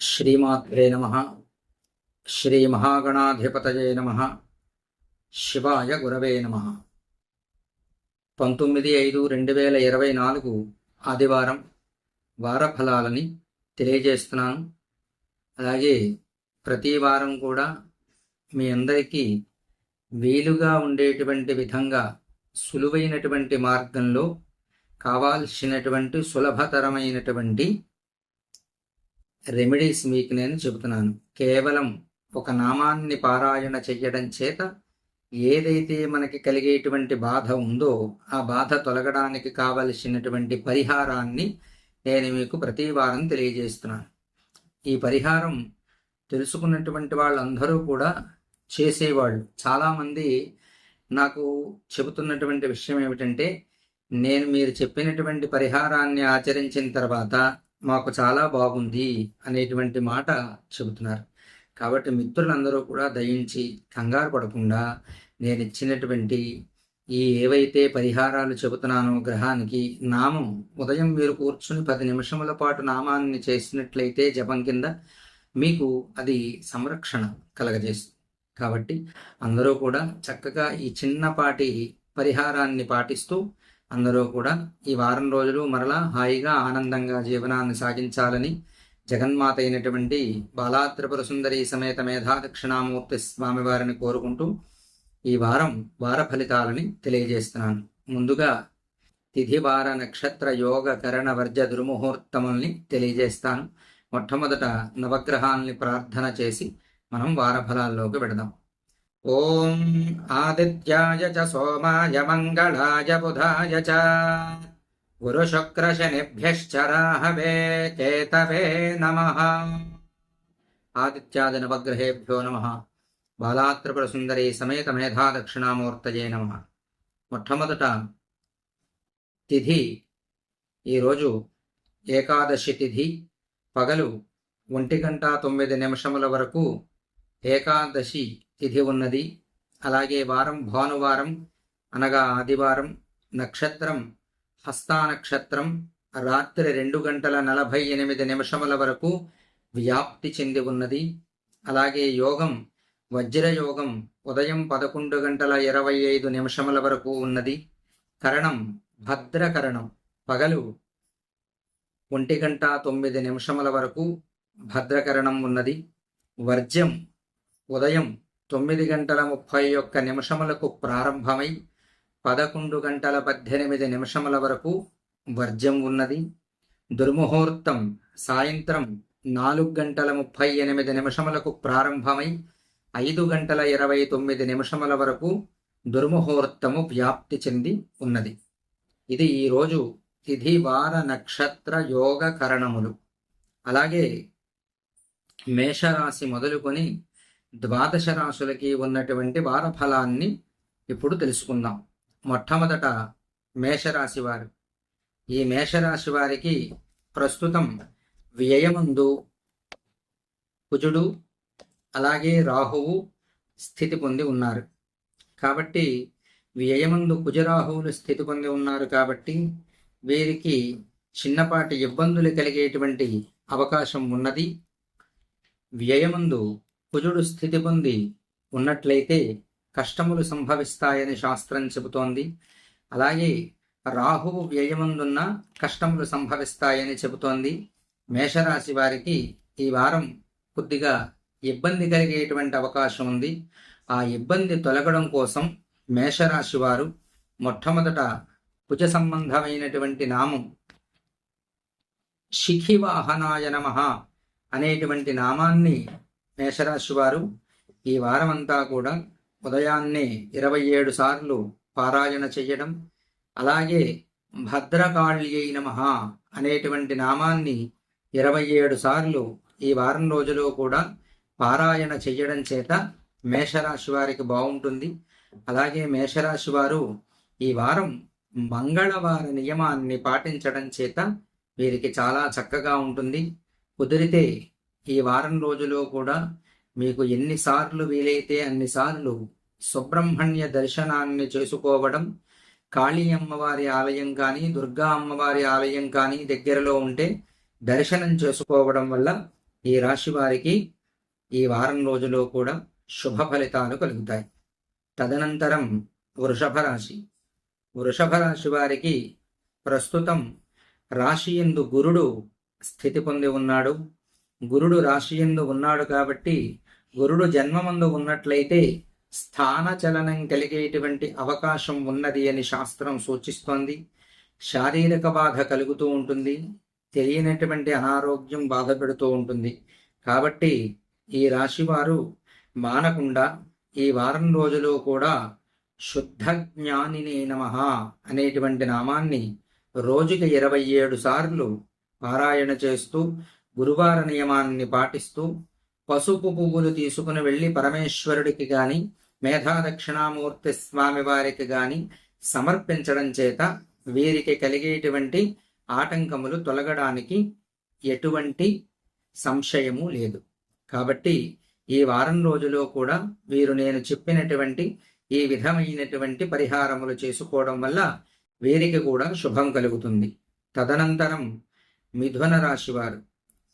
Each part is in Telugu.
శ్రీమాత్రే నమ. శ్రీ మహాగణాధిపతయే నమ. శివాయ గురవే నమ. పంతొమ్మిది ఐదు రెండు వేల ఇరవై నాలుగు ఆదివారం వారఫలాలని తెలియజేస్తున్నాను. అలాగే ప్రతి వారం కూడా మీ అందరికీ వీలుగా ఉండేటువంటి విధంగా సులువైనటువంటి మార్గంలో కావాల్సినటువంటి సులభతరమైనటువంటి రెమెడీస్ మీకు నేను చెబుతున్నాను. కేవలం ఒక నామాన్ని పారాయణ చెయ్యడం చేత ఏదైతే మనకి కలిగేటువంటి బాధ ఉందో ఆ బాధ తొలగడానికి కావలసినటువంటి పరిహారాన్ని నేను మీకు ప్రతి వారం తెలియజేస్తున్నాను. ఈ పరిహారం తెలుసుకున్నటువంటి వాళ్ళందరూ కూడా చేసేవాళ్ళు. చాలామంది నాకు చెబుతున్నటువంటి విషయం ఏమిటంటే నేను మీరు చెప్పినటువంటి పరిహారాన్ని ఆచరించిన తర్వాత మాకు చాలా బాగుంది అనేటువంటి మాట చెబుతున్నారు. కాబట్టి మిత్రులందరూ కూడా దయించి కంగారు పడకుండా నేను ఇచ్చినటువంటి ఈ ఏవైతే పరిహారాలు చెబుతున్నానో గ్రహానికి నామం ఉదయం మీరు కూర్చుని పది నిమిషముల పాటు నామాన్ని చేసినట్లయితే జపం కింద మీకు అది సంరక్షణ కలగజేస్తుంది. కాబట్టి అందరూ కూడా చక్కగా ఈ చిన్నపాటి పరిహారాన్ని పాటిస్తూ అందరూ కూడా ఈ వారం రోజులు మరలా హాయిగా ఆనందంగా జీవనాన్ని సాగించాలని జగన్మాత అయినటువంటి బాలాత్రిపుర సుందరి సమేత మేధా దక్షిణామూర్తి స్వామివారిని కోరుకుంటూ ఈ వారం వార ఫలితాలని తెలియజేస్తున్నాను. ముందుగా తిథివార నక్షత్ర యోగ కరణ వర్జ దుర్ముహూర్తముల్ని తెలియజేస్తాను. మొట్టమొదట నవగ్రహాల్ని ప్రార్థన చేసి మనం వారఫలాల్లోకి పెడదాం ॐ आदित्याय च सोमाय मङ्गलाय बुधाय च गुरुशुक्रशनिभ्यश्च राहवे केतवे नमः ఆదిత్యాదినవగ్రహేభ్యో నమ బాలాత్రిపుర సుందరి సమేత మేధా దక్షిణామూర్తయే నమ మొట్టమొదట తిథి ఈరోజు ఏకాదశి తిథి పగలు ఒంటి గంట తొమ్మిది నిమిషముల వరకు ఏకాదశి తిథి ఉన్నది. అలాగే వారం భానువారం అనగా ఆదివారం నక్షత్రం హస్తా నక్షత్రం రాత్రి రెండు గంటల నలభై ఎనిమిది నిమిషముల వరకు వ్యాప్తి చెంది ఉన్నది. అలాగే యోగం వజ్రయోగం ఉదయం పదకొండు గంటల ఇరవై ఐదు నిమిషముల వరకు ఉన్నది. కరణం భద్రకరణం పగలు ఒంటి గంట తొమ్మిది నిమిషముల వరకు భద్రకరణం ఉన్నది. వర్జ్యం ఉదయం తొమ్మిది గంటల ముప్పై ఒక్క నిమిషములకు ప్రారంభమై పదకొండు గంటల పద్దెనిమిది నిమిషముల వరకు వర్జం ఉన్నది. దుర్ముహూర్తం సాయంత్రం నాలుగు గంటల ముప్పై ఎనిమిది నిమిషములకు ప్రారంభమై ఐదు గంటల ఇరవై తొమ్మిది నిమిషముల వరకు దుర్ముహూర్తము వ్యాప్తి చెంది ఉన్నది. ఇది ఈరోజు తిథి వార నక్షత్ర యోగ కరణములు. అలాగే మేషరాశి మొదలుకొని ద్వాదశ రాశులకి ఉన్నటువంటి వారఫలాన్ని ఇప్పుడు తెలుసుకుందాం. మొట్టమొదట మేషరాశి వారు. ఈ మేషరాశి వారికి ప్రస్తుతం వ్యయమందు కుజుడు అలాగే రాహువు స్థితి పొంది ఉన్నారు. కాబట్టి వ్యయమందు కుజరాహువులు స్థితి పొంది ఉన్నారు కాబట్టి వీరికి చిన్నపాటి ఇబ్బందులు కలిగేటువంటి అవకాశం ఉన్నది. వ్యయమందు కుజుడు స్థితి పొంది ఉన్నట్లయితే కష్టములు సంభవిస్తాయని శాస్త్రం చెబుతోంది. అలాగే రాహువు వ్యయమందున్న కష్టములు సంభవిస్తాయని చెబుతోంది. మేషరాశి వారికి ఈ వారం కొద్దిగా ఇబ్బంది కలిగేటువంటి అవకాశం ఉంది. ఆ ఇబ్బంది తొలగడం కోసం మేషరాశి వారు మొట్టమొదట కుజ సంబంధమైనటువంటి నామం శిఖివాహనాయ నమ అనేటువంటి నామాన్ని మేషరాశి వారు ఈ వారమంతా కూడా ఉదయాన్నే ఇరవై ఏడు సార్లు పారాయణ చెయ్యడం అలాగే భద్రకాళ్యై నమ అనేటువంటి నామాన్ని ఇరవై ఏడు సార్లు ఈ వారం రోజులో కూడా పారాయణ చెయ్యడం చేత మేషరాశి వారికి బాగుంటుంది. అలాగే మేషరాశి వారు ఈ వారం మంగళవార నియమాన్ని పాటించడం చేత వీరికి చాలా చక్కగా ఉంటుంది. కుదిరితే ఈ వారం రోజులో కూడా మీకు ఎన్నిసార్లు వీలైతే అన్నిసార్లు సుబ్రహ్మణ్య దర్శనాన్ని చేసుకోవడం కాళీ అమ్మవారి ఆలయం కానీ దుర్గా అమ్మవారి ఆలయం కానీ దగ్గరలో ఉంటే దర్శనం చేసుకోవడం వల్ల ఈ రాశి వారికి ఈ వారం రోజులో కూడా శుభ ఫలితాలు కలుగుతాయి. తదనంతరం వృషభ రాశి. వృషభ రాశి వారికి ప్రస్తుతం రాశి ఎందు గురుడు స్థితి పొంది ఉన్నాడు. గురుడు రాశి ఎందు ఉన్నాడు కాబట్టి గురుడు జన్మమందు ఉన్నట్లయితే స్థాన చలనం కలిగేటువంటి అవకాశం ఉన్నది అని శాస్త్రం సూచిస్తోంది. శారీరక బాధ కలుగుతూ ఉంటుంది. తెలియనటువంటి అనారోగ్యం బాధ పెడుతూ ఉంటుంది. కాబట్టి ఈ రాశివారు మానకుండా ఈ వారం రోజులు కూడా శుద్ధ జ్ఞానినే నమ అనేటువంటి నామాన్ని రోజుకి ఇరవై ఏడు సార్లు పారాయణ చేస్తూ గురువార నియమాన్ని పాటిస్తూ పసుపు పువ్వులు తీసుకుని వెళ్ళి పరమేశ్వరుడికి గాని మేధా దక్షిణామూర్తి స్వామి వారికి గాని సమర్పించడం చేత వీరికి కలిగేటువంటి ఆటంకములు తొలగడానికి ఎటువంటి సంశయము లేదు. కాబట్టి ఈ వారం రోజులో కూడా వీరు నేను చెప్పినటువంటి ఈ విధమైనటువంటి పరిహారములు చేసుకోవడం వల్ల వీరికి కూడా శుభం కలుగుతుంది. తదనంతరం మిథున రాశి వారు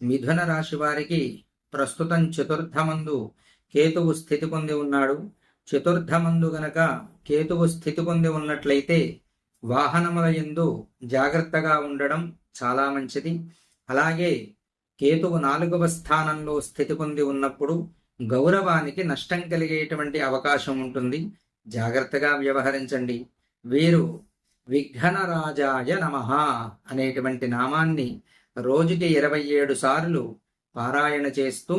మిథున రాశి వారికి ప్రస్తుతం చతుర్థమందు కేతువు స్థితి పొంది ఉన్నాడు. చతుర్థమందు గనక కేతువు స్థితి పొంది ఉన్నట్లయితే వాహనముల ఎందు జాగ్రత్తగా ఉండడం చాలా మంచిది. అలాగే కేతువు నాలుగవ స్థానంలో స్థితి పొంది ఉన్నప్పుడు గౌరవానికి నష్టం కలిగేటువంటి అవకాశం ఉంటుంది. జాగ్రత్తగా వ్యవహరించండి. వీరు విఘ్నరాజాయ నమ అనేటువంటి నామాన్ని రోజుకి ఇరవై ఏడు సార్లు పారాయణ చేస్తూ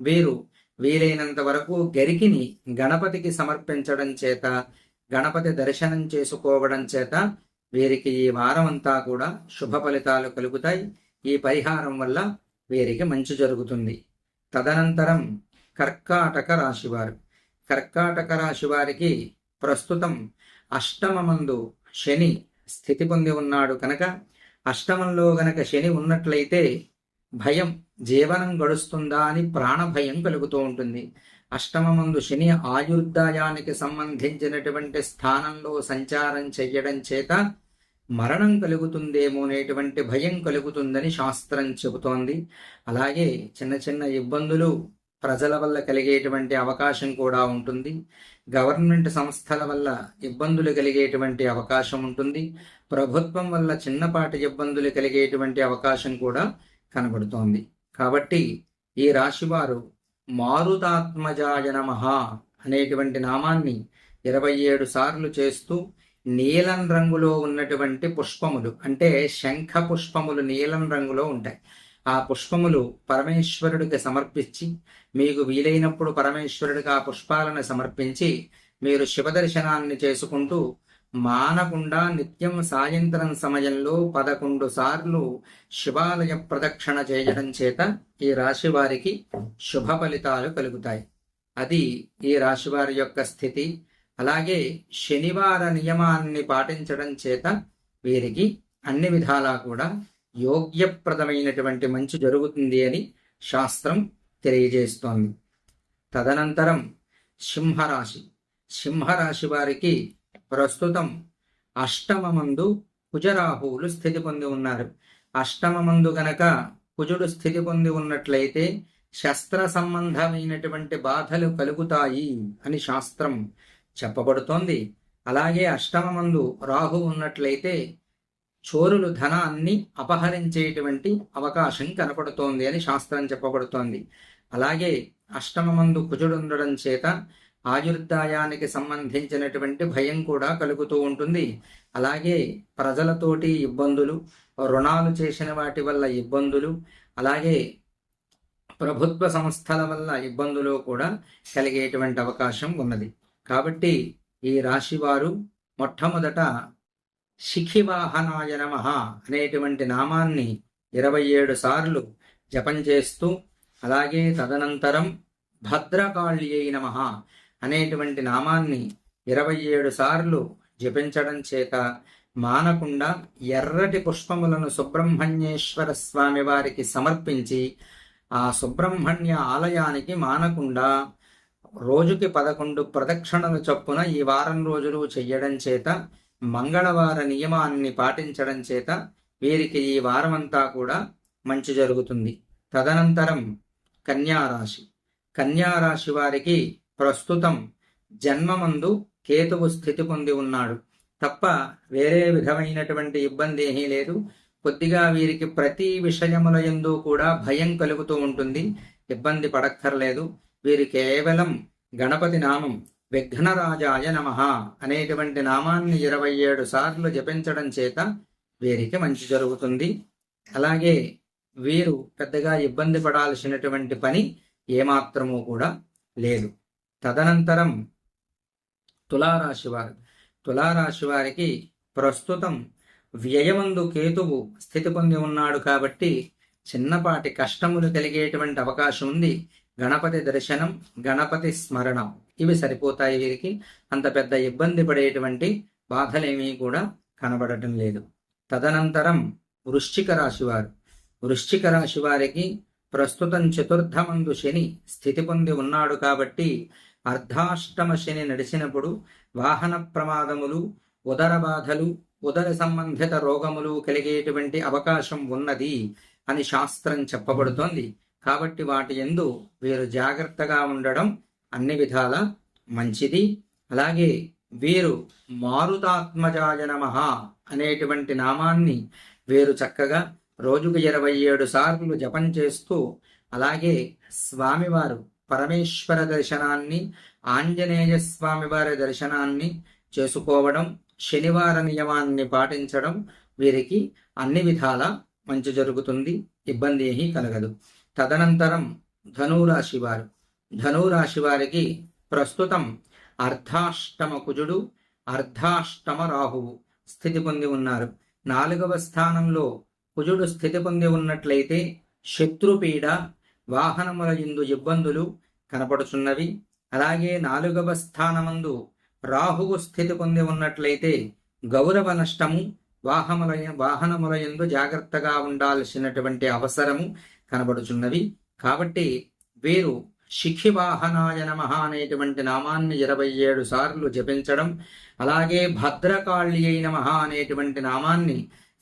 వీరు వీలైనంత వరకు గరికిని గణపతికి సమర్పించడం చేత గణపతి దర్శనం చేసుకోవడం చేత వీరికి ఈ వారం అంతా కూడా శుభ ఫలితాలు కలుగుతాయి. ఈ పరిహారం వల్ల వీరికి మంచి జరుగుతుంది. తదనంతరం కర్కాటక రాశివారు కర్కాటక రాశి వారికి ప్రస్తుతం అష్టమమందు శని స్థితి పొంది ఉన్నాడు కనుక అష్టమంలో గనక శని ఉన్నట్లయితే భయం జీవనం గడుస్తుందా అని ప్రాణభయం కలుగుతూ ఉంటుంది. అష్టమమందు శని ఆయుర్దాయానికి సంబంధించినటువంటి స్థానంలో సంచారం చెయ్యడం చేత మరణం కలుగుతుందేమో అనేటువంటి భయం కలుగుతుందని శాస్త్రం చెబుతోంది. అలాగే చిన్న చిన్న ఇబ్బందులు ప్రజల వల్ల కలిగేటువంటి అవకాశం కూడా ఉంటుంది. గవర్నమెంట్ సంస్థల వల్ల ఇబ్బందులు కలిగేటువంటి అవకాశం ఉంటుంది. ప్రభుత్వం వల్ల చిన్నపాటి ఇబ్బందులు కలిగేటువంటి అవకాశం కూడా కనబడుతోంది. కాబట్టి ఈ రాశివారు మారుతాత్మజాయ నమ అనేటువంటి నామాన్ని ఇరవై ఏడు సార్లు చేస్తూ నీలం రంగులో ఉన్నటువంటి పుష్పములు అంటే శంఖ పుష్పములు నీలం రంగులో ఉంటాయి. ఆ పుష్పములు పరమేశ్వరుడికి సమర్పించి మీకు వీలైనప్పుడు పరమేశ్వరుడికి ఆ పుష్పాలను సమర్పించి మీరు శివదర్శనాన్ని చేసుకుంటూ మానకుండా నిత్యం సాయంత్రం సమయంలో పదకొండు సార్లు శివాలయ ప్రదక్షిణ చేయడం చేత ఈ రాశి వారికి శుభ ఫలితాలు కలుగుతాయి. అది ఈ రాశి వారి యొక్క స్థితి. అలాగే శనివార నియమాన్ని పాటించడం చేత వీరికి అన్ని విధాలా కూడా యోగ్యప్రదమైనటువంటి మంచి జరుగుతుంది అని శాస్త్రం తెలియజేస్తోంది. తదనంతరం సింహరాశి. సింహరాశి వారికి ప్రస్తుతం అష్టమమందు కుజరాహువులు స్థితి పొంది ఉన్నారు. అష్టమమందు గనక కుజుడు స్థితి పొంది ఉన్నట్లయితే శస్త్ర సంబంధమైనటువంటి బాధలు కలుగుతాయి అని శాస్త్రం చెప్పబడుతోంది. అలాగే అష్టమమందు రాహు ఉన్నట్లయితే చోరులు ధనాన్ని అపహరించేటువంటి అవకాశం కనపడుతోంది అని శాస్త్రం చెప్పబడుతోంది. అలాగే అష్టమమందు కుజుడుండడం చేత ఆయుర్దాయానికి సంబంధించినటువంటి భయం కూడా కలుగుతూ ఉంటుంది. అలాగే ప్రజలతోటి ఇబ్బందులు రుణాలు చేసిన వాటి వల్ల ఇబ్బందులు అలాగే ప్రభుత్వ సంస్థల వల్ల ఇబ్బందులు కూడా కలిగేటువంటి అవకాశం ఉన్నది. కాబట్టి ఈ రాశి వారు మొట్టమొదట శిఖివాహనాయ నమ అనేటువంటి నామాన్ని ఇరవై ఏడు సార్లు జపం చేస్తూ అలాగే తదనంతరం భద్రకాళ్యై నమ అనేటువంటి నామాన్ని ఇరవై ఏడు సార్లు జపించడం చేత మానకుండా ఎర్రటి పుష్పములను సుబ్రహ్మణ్యేశ్వర స్వామి వారికి సమర్పించి ఆ సుబ్రహ్మణ్య ఆలయానికి మానకుండా రోజుకి పదకొండు ప్రదక్షిణలు చొప్పున ఈ వారం రోజులు చెయ్యడం చేత మంగళవార నియమాన్ని పాటించడం చేత వీరికి ఈ వారమంతా కూడా మంచి జరుగుతుంది. తదనంతరం కన్యారాశి. కన్యారాశి వారికి ప్రస్తుతం జన్మమందు కేతువు స్థితి పొంది ఉన్నాడు. తప్ప వేరే విధమైనటువంటి ఇబ్బంది ఏమీ లేదు. కొద్దిగా వీరికి ప్రతి విషయముల ఎందు కూడా భయం కలుగుతూ ఉంటుంది. ఇబ్బంది పడక్కర్లేదు. వీరు కేవలం గణపతి నామం విఘ్నరాజాయ నమ అనేటువంటి నామాన్ని ఇరవై ఏడు సార్లు జపించడం చేత వీరికి మంచి జరుగుతుంది. అలాగే వీరు పెద్దగా ఇబ్బంది పడాల్సినటువంటి పని ఏమాత్రము కూడా లేదు. తదనంతరం తులారాశి వారు తులారాశి వారికి ప్రస్తుతం వ్యయమందు కేతువు స్థితి పొంది ఉన్నాడు కాబట్టి చిన్నపాటి కష్టములు కలిగేటువంటి అవకాశం ఉంది. గణపతి దర్శనం గణపతి స్మరణం ఇవి సరిపోతాయి వీరికి. అంత పెద్ద ఇబ్బంది పడేటువంటి బాధలేమీ కూడా కనబడటం లేదు. తదనంతరం వృశ్చిక రాశి వారు వృశ్చిక రాశి వారికి ప్రస్తుతం చతుర్థమందు శని స్థితి పొంది ఉన్నాడు కాబట్టి అర్ధాష్టమ శని నడిచినప్పుడు వాహన ప్రమాదములు ఉదర బాధలు ఉదర సంబంధిత రోగములు కలిగేటువంటి అవకాశం ఉన్నది అని శాస్త్రం చెప్పబడుతోంది. కాబట్టి వాటి ఎందు వీరు జాగ్రత్తగా ఉండడం అన్ని విధాల మంచిది. అలాగే వీరు మారుతాత్మజాయ మహా అనేటువంటి నామాన్ని వీరు చక్కగా రోజుకు ఇరవై ఏడు సార్లు జపం చేస్తూ అలాగే స్వామివారు పరమేశ్వర దర్శనాన్ని ఆంజనేయ స్వామివారి దర్శనాన్ని చేసుకోవడం శనివార నియమాన్ని పాటించడం వీరికి అన్ని విధాల మంచి జరుగుతుంది ఇబ్బంది ఏమీ కలగదు. తదనంతరం ధనురాశి వారు. ధనురాశి వారికి ప్రస్తుతం అర్ధాష్టమ కుజుడు అర్ధాష్టమ రాహువు స్థితి పొంది ఉన్నారు. నాలుగవ స్థానంలో కుజుడు స్థితి పొంది ఉన్నట్లయితే శత్రుపీడ వాహనముల ఎందు ఇబ్బందులు కనపడుచున్నవి. అలాగే నాలుగవ స్థానమందు రాహువు స్థితి పొంది ఉన్నట్లయితే గౌరవ నష్టము వాహముల వాహనముల ఎందు జాగ్రత్తగా ఉండాల్సినటువంటి అవసరము కనబడుచున్నవి కాబట్టి వీరు శిఖివాహనాయ నమ అనేటువంటి నామాన్ని ఇరవై ఏడు సార్లు జపించడం అలాగే భద్రకాళి అయిన నమ అనేటువంటి నామాన్ని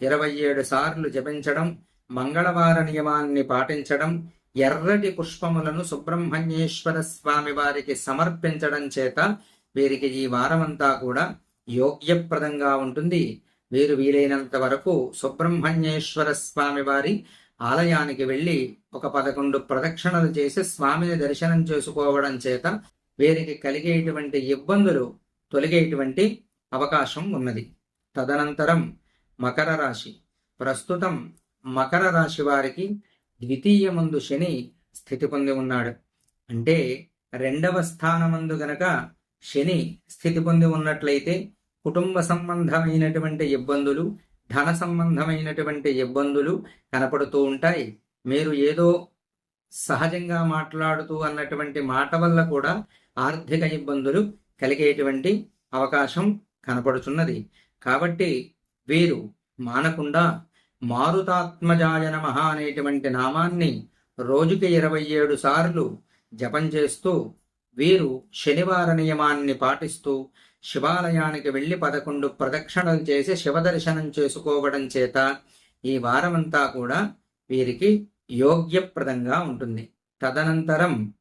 ఇరవై ఏడు సార్లు జపించడం మంగళవార నియమాన్ని పాటించడం ఎర్రటి పుష్పములను సుబ్రహ్మణ్యేశ్వర స్వామి వారికి సమర్పించడం చేత వీరికి ఈ వారమంతా కూడా యోగ్యప్రదంగా ఉంటుంది. వీరు వీలైనంత వరకు సుబ్రహ్మణ్యేశ్వర స్వామి వారి ఆలయానికి వెళ్ళి ఒక పదకొండు ప్రదక్షిణలు చేసి స్వామిని దర్శనం చేసుకోవడం చేత వీరికి కలిగేటువంటి ఇబ్బందులు తొలగేటువంటి అవకాశం ఉన్నది. తదనంతరం మకర రాశి. ప్రస్తుతం మకర రాశి వారికి ద్వితీయ ముందు శని స్థితి పొంది ఉన్నాడు. అంటే రెండవ స్థానమందు గనక శని స్థితి పొంది ఉన్నట్లయితే కుటుంబ సంబంధమైనటువంటి ఇబ్బందులు ధన సంబంధమైనటువంటి ఇబ్బందులు కనపడుతూ ఉంటాయి. మీరు ఏదో సహజంగా మాట్లాడుతూ అన్నటువంటి మాట వల్ల కూడా ఆర్థిక ఇబ్బందులు కలిగేటువంటి అవకాశం కనపడుచున్నది. కాబట్టి వీరు. మానకుండా మారుతాత్మజాయ నమ అనేటువంటి నామాన్ని రోజుకి ఇరవై ఏడు సార్లు జపం చేస్తూ వీరు శనివార నియమాన్ని పాటిస్తూ శివాలయానికి వెళ్ళి పదకొండు ప్రదక్షిణలు చేసి శివదర్శనం చేసుకోవడం చేత ఈ వారమంతా కూడా వీరికి యోగ్యప్రదంగా ఉంటుంది. తదనంతరం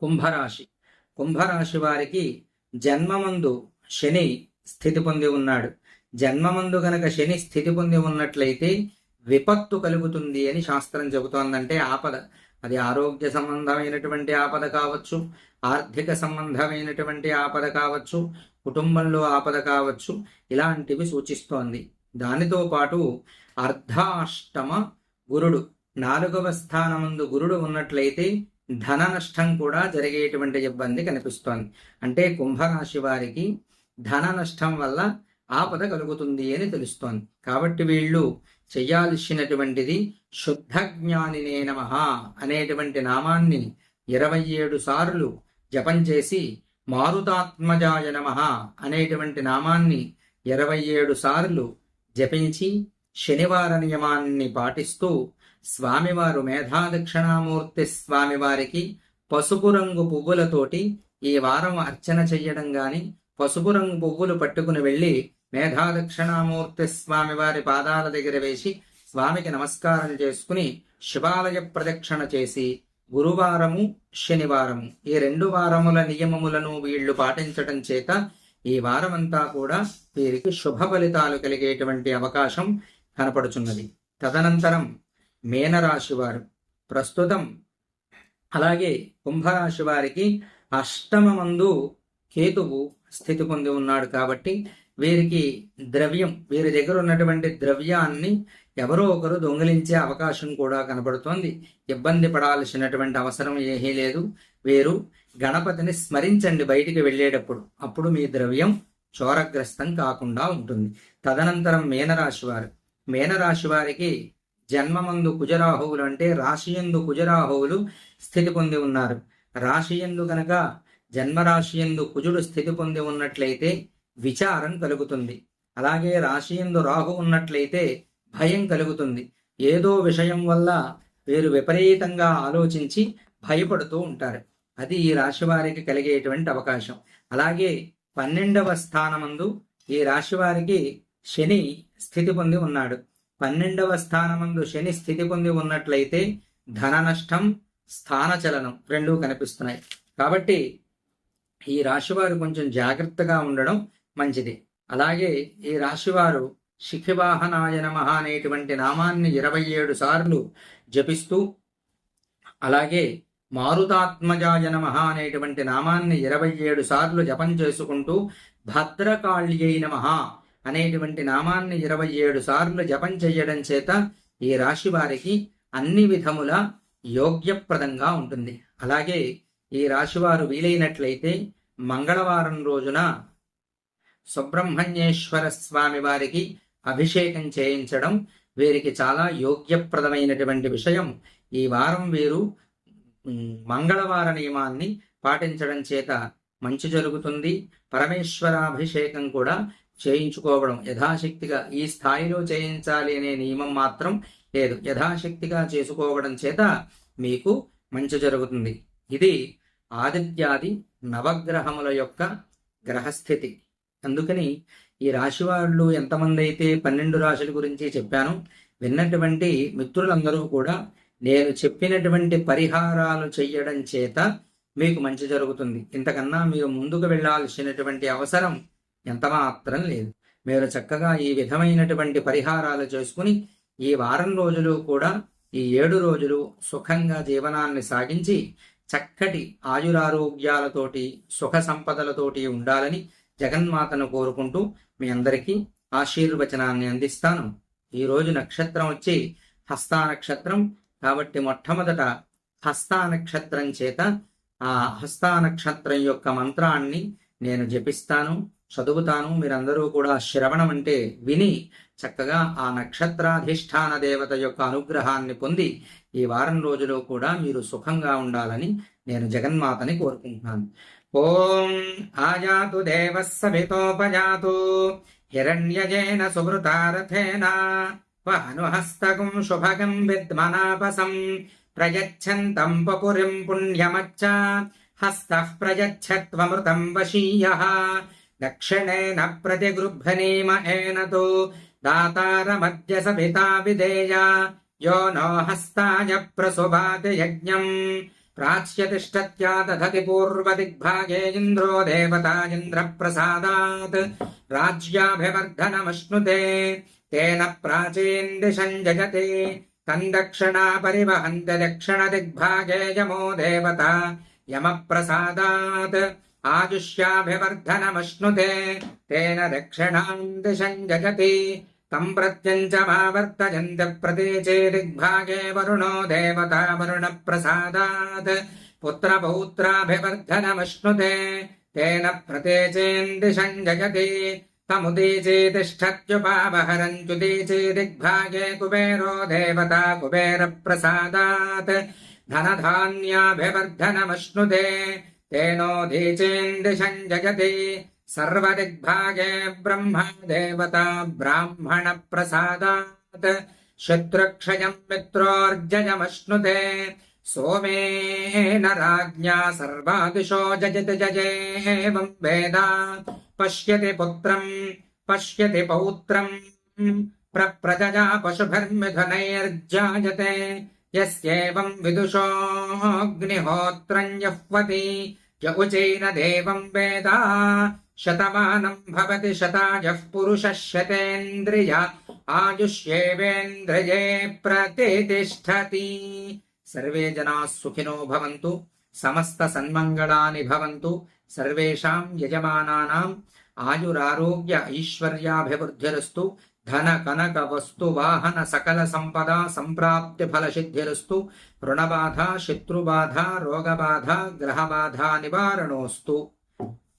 కుంభరాశి. కుంభరాశి వారికి జన్మమందు శని స్థితి పొంది ఉన్నాడు. జన్మమందు గనక శని స్థితి పొంది ఉన్నట్లయితే విపత్తు కలుగుతుంది అని శాస్త్రం చెబుతోందంటే ఆపద. అది ఆరోగ్య సంబంధమైనటువంటి ఆపద కావచ్చు ఆర్థిక సంబంధమైనటువంటి ఆపద కావచ్చు కుటుంబంలో ఆపద కావచ్చు ఇలాంటివి సూచిస్తోంది. దానితో పాటు అర్ధాష్టమ గురుడు నాలుగవ స్థానమందు గురుడు ఉన్నట్లయితే ధన నష్టం కూడా జరిగేటువంటి ఇబ్బంది కనిపిస్తోంది. అంటే కుంభరాశి వారికి ధన నష్టం వల్ల ఆపద కలుగుతుంది అని తెలుస్తోంది. కాబట్టి వీళ్ళు చేయాల్సినటువంటిది శుద్ధ జ్ఞానినే నమ అనేటువంటి నామాన్ని ఇరవై ఏడు సార్లు జపం చేసి మారుతాత్మజాయ నమ అనేటువంటి నామాన్ని ఇరవై ఏడు సార్లు జపించి శనివార నియమాన్ని పాటిస్తూ స్వామివారు మేధాదక్షిణామూర్తి స్వామివారికి పసుపు రంగు పువ్వులతోటి ఈ వారం అర్చన చెయ్యడం కానీ పసుపు రంగు పువ్వులు పట్టుకుని వెళ్ళి మేధాదక్షిణామూర్తి స్వామివారి పాదాల దగ్గర వేసి స్వామికి నమస్కారం చేసుకుని శివాలయ ప్రదక్షిణ చేసి గురువారము శనివారము. ఈ రెండు వారముల నియమములను వీళ్ళు పాటించటం చేత ఈ వారమంతా కూడా వీరికి శుభ ఫలితాలు కలిగేటువంటి అవకాశం కనపడుచున్నది. తదనంతరం మేనరాశి వారు ప్రస్తుతం అలాగే కుంభరాశి వారికి అష్టమమందు కేతువు స్థితి పొంది ఉన్నాడు కాబట్టి వీరికి ద్రవ్యం వీరి దగ్గర ఉన్నటువంటి ద్రవ్యాన్ని ఎవరో ఒకరు దొంగిలించే అవకాశం కూడా కనబడుతోంది. ఇబ్బంది పడాల్సినటువంటి అవసరం ఏమీ లేదు. వీరు గణపతిని స్మరించండి బయటికి వెళ్ళేటప్పుడు. అప్పుడు మీ ద్రవ్యం చోరగ్రస్తం కాకుండా ఉంటుంది. తదనంతరం మీనరాశి వారు. మీనరాశి వారికి జన్మమందు కుజరాహువులు అంటే రాశియందు కుజరాహువులు స్థితి పొంది ఉన్నారు. రాశియందు కనుక జన్మరాశియందు కుజుడు స్థితి పొంది ఉన్నట్లయితే విచారం కలుగుతుంది. అలాగే రాశియందు రాహు ఉన్నట్లయితే భయం కలుగుతుంది. ఏదో విషయం వల్ల వీరు విపరీతంగా ఆలోచించి భయపడుతూ ఉంటారు. అది ఈ రాశి వారికి కలిగేటువంటి అవకాశం. అలాగే పన్నెండవ స్థానమందు ఈ రాశి వారికి శని స్థితి పొంది ఉన్నాడు. పన్నెండవ స్థానమందు శని స్థితి పొంది ఉన్నట్లయితే ధన నష్టం స్థానచలనం రెండూ కనిపిస్తున్నాయి. కాబట్టి ఈ రాశివారు కొంచెం జాగ్రత్తగా ఉండడం మంచిది. అలాగే ఈ రాశివారు శిఖివాహనాయ నమ అనేటువంటి నామాన్ని ఇరవై ఏడు సార్లు జపిస్తూ అలాగే మారుతాత్మజాయ నమ అనేటువంటి నామాన్ని ఇరవై ఏడు సార్లు జపం చేసుకుంటూ భద్రకాళ్యై నమ అనేటువంటి నామాన్ని ఇరవై ఏడు సార్లు జపం చేయడం చేత ఈ రాశి వారికి అన్ని విధముల యోగ్యప్రదంగా ఉంటుంది. అలాగే ఈ రాశివారు వీలైనట్లయితే మంగళవారం రోజున సుబ్రహ్మణ్యేశ్వర స్వామి వారికి అభిషేకం చేయించడం వీరికి చాలా యోగ్యప్రదమైనటువంటి విషయం. ఈ వారం వీరు మంగళవార నియమాన్ని పాటించడం చేత మంచి జరుగుతుంది. పరమేశ్వరాభిషేకం కూడా చేయించుకోవడం యథాశక్తిగా ఈ స్థాయిలో చేయించాలి అనే నియమం మాత్రం లేదు. యథాశక్తిగా చేసుకోవడం చేత మీకు మంచి జరుగుతుంది. ఇది ఆదిత్యాది నవగ్రహముల యొక్క గ్రహస్థితి. అందుకని ఈ రాశి వాళ్ళు ఎంతమంది అయితే పన్నెండు రాశుల గురించి చెప్పాను విన్నటువంటి మిత్రులందరూ కూడా నేను చెప్పినటువంటి పరిహారాలు చెయ్యడం చేత మీకు మంచి జరుగుతుంది. ఇంతకన్నా మీరు ముందుకు వెళ్ళాల్సినటువంటి అవసరం ఎంత మాత్రం లేదు. మీరు చక్కగా ఈ విధమైనటువంటి పరిహారాలు చేసుకుని ఈ వారం రోజులు కూడా ఈ ఏడు రోజులు సుఖంగా జీవనాన్ని సాగించి చక్కటి ఆయురారోగ్యాలతోటి సుఖ సంపదలతోటి ఉండాలని జగన్మాతను కోరుకుంటూ మీ అందరికీ ఆశీర్వచనాన్ని అందిస్తాను. ఈరోజు నక్షత్రం వచ్చి హస్తా నక్షత్రం. కాబట్టి మొట్టమొదట హస్తా నక్షత్రం చేత ఆ హస్తా నక్షత్రం యొక్క మంత్రాన్ని నేను జపిస్తాను చదువుతాను. మీరందరూ కూడా శ్రవణం అంటే విని చక్కగా ఆ నక్షత్రాధిష్టాన దేవత యొక్క అనుగ్రహాన్ని పొంది ఈ వారం రోజులో కూడా మీరు సుఖంగా ఉండాలని నేను జగన్మాతని కోరుకుంటున్నాను. ॐ आयातु देवः सभितोपयातु हिरण्यजेन सुवृतारथेन वानुहस्तकम् शुभगम् विद्मनापसम् प्रयच्छन्तम् पपुरिम् पुण्यमच्च हस्तः प्रयच्छत्वमृतम् वशीयः दक्षिणेन प्रतिगृभ्रनीम एन तु दातारमद्य सभिता विधेय यो नो हस्ताय प्रसुभाति यज्ञम् प्राच्यतिष्ठत्या दधति पूर्वदिग्भागे इन्द्रो देवता इन्द्रप्रसादात् राज्याभिवर्धनमश्नुते तेन प्राचीन् दिशम् जगति तम् दक्षिणा परिवहन्ति दक्षिणदिग्भागे यमो देवता यमप्रसादात् आयुष्याभिवर्धनमश्नुते तेन दक्षिणाम् दिशम् जगति तम् प्रत्यञ्चमावर्तयन्ति प्रतीचे दिग्भागे वरुणो देवता वरुणप्रसादात् पुत्रपौत्राभिवर्धनमश्नुते तेन प्रतेचेन् दिशम् जगति तमुदीचे तिष्ठत्युपावहरञ्चुदीचे दिग्भागे कुबेरो देवता कुबेरप्रसादात् धनधान्याभिवर्धनमश्नुते तेनोदीचेन्दिशम् जगति सर्वदिग्भागे ब्रह्मा देवता ब्राह्मणप्रसादात्। शत्रुक्षयम् मित्रोर्जयमश्नुते। सोमेन राज्ञा सर्वादिशो जजति जजेवम् वेद। पश्यति पुत्रम् पश्यति पौत्रम् प्रप्रजया पशुभिर्मिथुनैर्जायते। यस्येवं विदुषोऽग्निहोत्रं जह्वति य उचैन देवं वेद। శతమానం భవతి శతాయః పురుష శతేంద్రియ ఆయుష్యేవేంద్రియే ప్రతిష్టతి. సర్వే జనా సుఖినో భవంతు సమస్త సన్మంగళాని భవంతు సర్వేషాం యజమానానాం ఆయురారోగ్య ఐశ్వర్యాభివృద్ధిరస్తు ధన కనక వస్తు వాహన సకల సంపద సంప్రాప్తి ఫలసిద్ధిరస్తు రుణబాధ శత్రుబాధ రోగబాధ గ్రహబాధ నివారణోస్తు.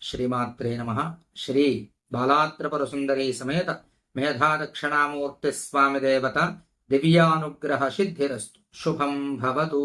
श्रीमात्रे नमः श्री बालात्रपर सुंदरी समेत मेधा दक्षिणामूर्ति स्वामी देवता दिव्यानुग्रह सिद्धिरस्तु शुभं भवतु